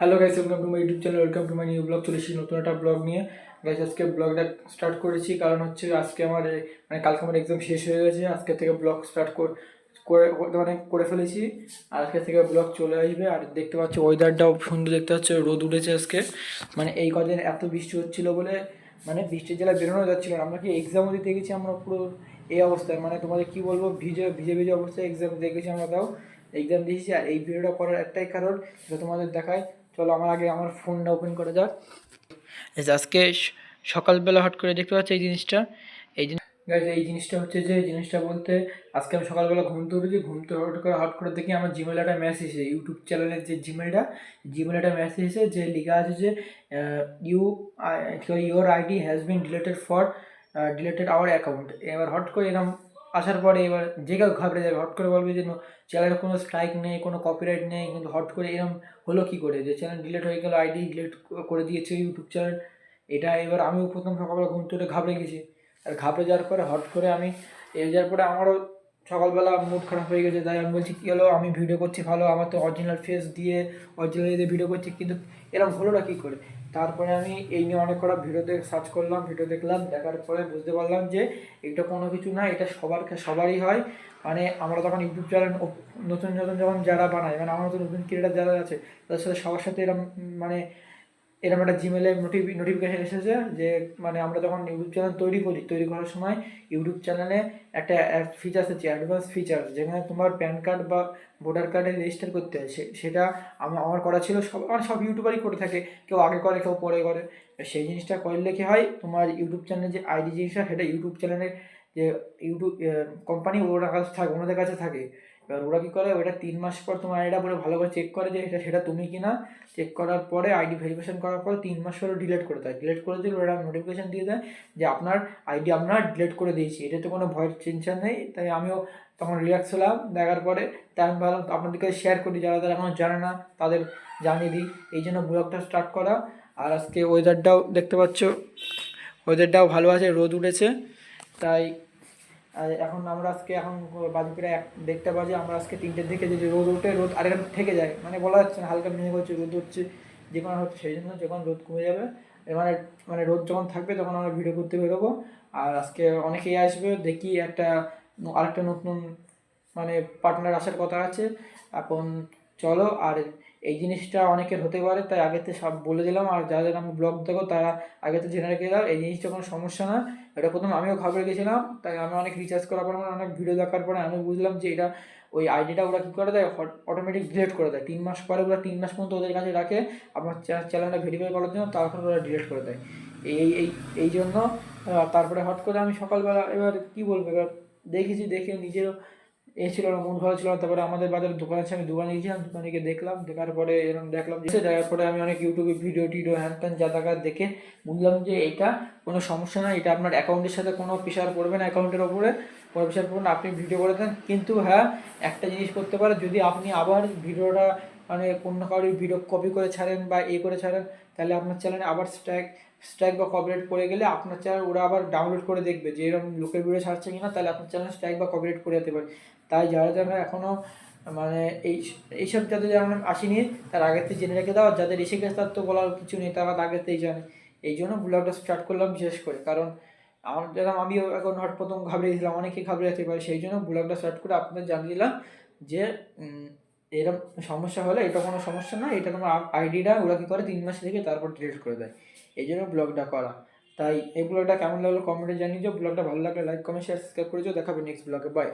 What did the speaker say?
Hello guys welcome to my YouTube channel welcome to my new blog চলে এসেছি নতুন একটা ব্লগ নিয়ে। গাইস আজকে ব্লগটা স্টার্ট করেছি, কারণ হচ্ছে আজকে আমার মানে কালকে আমার এক্সাম শেষ হয়ে গেছে, আজকে থেকে ব্লগ স্টার্ট করে মানে করে ফেলেছি। আর আজকে থেকে ব্লগ চলে আসবে, আর দেখতে পাচ্ছ ওয়েদারটাও সুন্দর দেখতে পাচ্ছ, রোদ উঠেছে আজকে। মানে এই কদিন এত বৃষ্টি হচ্ছিল বলে মানে বৃষ্টির জেলায় বেরোনো যাচ্ছিল না। আমরা কি এক্সামও দিতে গেছি আমরা পুরো এই অবস্থায় মানে তোমাদের কি বলব, ভিজে ভিজে ভিজে অবস্থায় এক্সাম দেখেছি আমরা তাও। এক্সাম দিয়েছি, আর এই ভিডিওটা করার একটাই কারণ, সেটা তোমাদের দেখায়। চলো আমার আগে আমার ফোনটা ওপেন করা যাক। আজকে সকালবেলা হট করে দেখতে পাচ্ছি এই জিনিসটা। এই জিনিস এই জিনিসটা হচ্ছে যে জিনিসটা বলতে আজকে আমি সকালবেলা ঘুম ঘুমতে উঠেছি ঘুমতে হট করে হট করে দেখি আমার জিমেল একটা মেসেজ এসেছে ইউটিউব চ্যানেলের যে জিমেলটা জিমেল একটা মেসেজ এসেছে যে লেখা আছে যে you your ID has been deleted for deleted our account এবার হট করে এরকম আসার পরে এবার যে কেউ ঘাবড়ে যাবে হট করে বলবে যে চ্যানেলের কোনো স্ট্রাইক নেই, কোনো কপিরাইট নেই, কিন্তু হট করে এরকম হলো কী করে? যে চ্যানেল ডিলেট হয়ে গেল আইডি ডিলেট করে দিয়েছে ইউটিউব চ্যানেল এটা এবার আমিও প্রথম সকালবেলা ঘুম থেকে ঘাবড়ে গেছি। আর ঘাবড়ে যাওয়ার পরে হট করে আমি, এ যাওয়ার পরে আমারও সকালবেলা মুড খারাপ হয়ে গেছে, তাই আমি বলছি, কী হলো? আমি ভিডিও করছি ভালো, আমার তো অরিজিনাল ফেস দিয়ে অরিজিনাল দিয়ে ভিডিও করছি, কিন্তু এরকম হলো না কী করে? তারপরে আমি এই নিয়ে অনেক কটা ভিডিওতে সার্চ করলাম ভিডিও দেখলাম, দেখার পরে বুঝতে পারলাম যে এটা কোনো কিছু না, এটা সবার সবারই হয়। মানে আমরা তখন ইউটিউব চ্যানেল নতুন নতুন যখন যারা বানায় মানে আমার মতো নতুন ক্রিয়েটার যারা আছে, তাদের সাথে সবার সাথে এরকম মানে এরকম একটা জিমেলে নোটিফি নোটিফিকেশান এসেছে যে মানে আমরা যখন ইউটিউব চ্যানেল তৈরি করি, তৈরি করার সময় ইউটিউব চ্যানেলে একটা ফিচার্স আছে অ্যাডভান্স ফিচার্স যেখানে তোমার প্যান কার্ড বা ভোটার কার্ডে রেজিস্টার করতে হয়। সেটা আমার আমার করা ছিল, সব মানে সব ইউটিউবারই করে থাকে। কেউ আগে করে, কেউ পরে করে। সেই জিনিসটা করলে কি হয়, তোমার ইউটিউব চ্যানেলের যে আইডি জিনিসটা, সেটা ইউটিউব চ্যানেলের যে ইউটিউব কোম্পানি ওরা কাছে থাকে, ওনাদের কাছে থাকে। এবার ওরা কী করে? ওটা তিন মাস পর তোমার আইডিটা পুরো ভালো করে চেক করে যে এটা সেটা তুমি কিনা। চেক করার পরে আইডি ভেরিফিকেশন করার পরে তিন মাস পরে ডিলেট করে দেয়। ডিলেট করে দিলে ওরা নোটিফিকেশন দিয়ে দেয় যে আপনার আইডি আপনার ডিলেট করে দিয়েছি। এটাতে কোনো ভয়ের টেনশন নেই। তাই আমিও তখন রিল্যাক্স হলাম। দেখার পরে তাই আমি ভাবলাম আপনাদেরকে শেয়ার করি। যারা যারা এখনও জানে না, তাদের জানিয়ে দিই। এই জন্য ব্লগটা স্টার্ট করা। আর আজকে ওয়েদারটাও দেখতে পাচ্ছ ওয়েদারটাও ভালো আছে, রোদ উঠেছে। তাই এখন আমরা আজকে, এখন বাজে প্রায় এক দেখতে পাচ্ছি আমরা আজকে তিনটের দিকে যদি রোদ ওঠে, রোদ আরেকটা থেকে যায়। মানে বলা যাচ্ছে না, হালকা মেঘ হচ্ছে, রোদ হচ্ছে, যে কোনো হচ্ছে, সেই জন্য যখন রোদ কমে যাবে মানে মানে রোদ যখন থাকবে, তখন আমরা ভিডিও করতে বেরোবো। আর আজকে অনেকেই আসবে, দেখি একটা, আরেকটা নতুন মানে পার্টনার আসার কথা আছে। এখন চলো, আর এই জিনিসটা অনেকের হতে পারে, তাই আগে আগেতে সব বলে দিলাম। আর যাদের আমি ব্লগ দেখো, তারা আগেতে জেনে রেখে দাও, এই জিনিসটা কোনো সমস্যা না। এটা প্রথম আমিও ঘাবড়ে গেছিলাম, তাই আমি অনেক রিচার্জ করার পর অনেক ভিডিও দেখার পরে আমি বুঝলাম যে এটা ওই আইডিটা ওরা কী করে দেয় অটোমেটিক ডিলেট করে দেয়। তিন মাস পরে ওরা তিন মাস পর্যন্ত ওদের কাছে রাখে, আমার চ্যানেলটা ভেরিফাই করার জন্য, তারপর ওরা ডিলেট করে দেয়। এই এই এই জন্য তারপরে হট করে আমি সকালবেলা, এবার কী বলব, এবার দেখেছি, দেখে নিজেরও এ ছিল না, মন ভালো ছিল না। তারপরে আমাদের বাজারে দোকান আছে, আমি দোকানে গিয়েছিলাম দোকানে গিয়ে দেখলাম, দেখার পরে এরকম দেখলাম যে, দেখার পরে আমি অনেক ইউটিউবে ভিডিও, টিডিও, হ্যান ত্যান যা দেখা দেখে বুঝলাম যে এটা কোনো সমস্যা নয় এটা আপনার অ্যাকাউন্টের সাথে কোনো প্রেশার পড়বে না, অ্যাকাউন্টের ওপরে কোনো প্রেশার পড়বে না। আপনি ভিডিও করে দেন। কিন্তু হ্যাঁ একটা জিনিস করতে পারে যদি আপনি আবার ভিডিওটা মানে অন্য কারোর ভিডিও কপি করে ছাড়েন বা এ করে ছাড়েন, তাহলে আপনার চ্যানেলে আবার স্ট্রাইক স্ট্রাইক বা কপিরাইট পড়ে গেলে আপনার চ্যানেল ওরা আবার ডাউনলোড করে দেখবে যে এরকম লোকের ভিডিও ছাড়ছে কিনা, তাহলে আপনার চ্যানেল স্ট্রাইক বা কপিরাইট করে যেতে পারে। তাই যারা যারা এখনও মানে এই, এইসব যাদের যেমন আসেনি, তার আগের থেকে জেনে রেখে দাও। আর যাদের এসে গেছে, তার তো বলার কিছু নেই, তারা আগের থেকেই জানে। এই জন্য ব্লগটা স্টার্ট করলাম বিশেষ করে। কারণ আমার যেরকম আমিও এখন হট প্রথম ঘাবড়ে অনেকে ঘাবড়ে যেতে পারে, সেই জন্য ব্লগটা স্টার্ট করে আপনাদের জানিয়ে দিলাম যে এরকম সমস্যা হলে এটা কোনো সমস্যা না এটা তোমার আইডিটা ওরা কী করে তিন মাস থেকে তারপর ডিলিট করে দেয়। এই জন্য ব্লগটা করা। তাই এই ব্লগটা কেমন লাগল কমেন্টে জানিয়ে ব্লগটা ভালো লাগলে লাইক কমেন্ট শেয়ার সাবস্ক্রাইব করে দেখাবে নেক্সট ব্লগে। বাই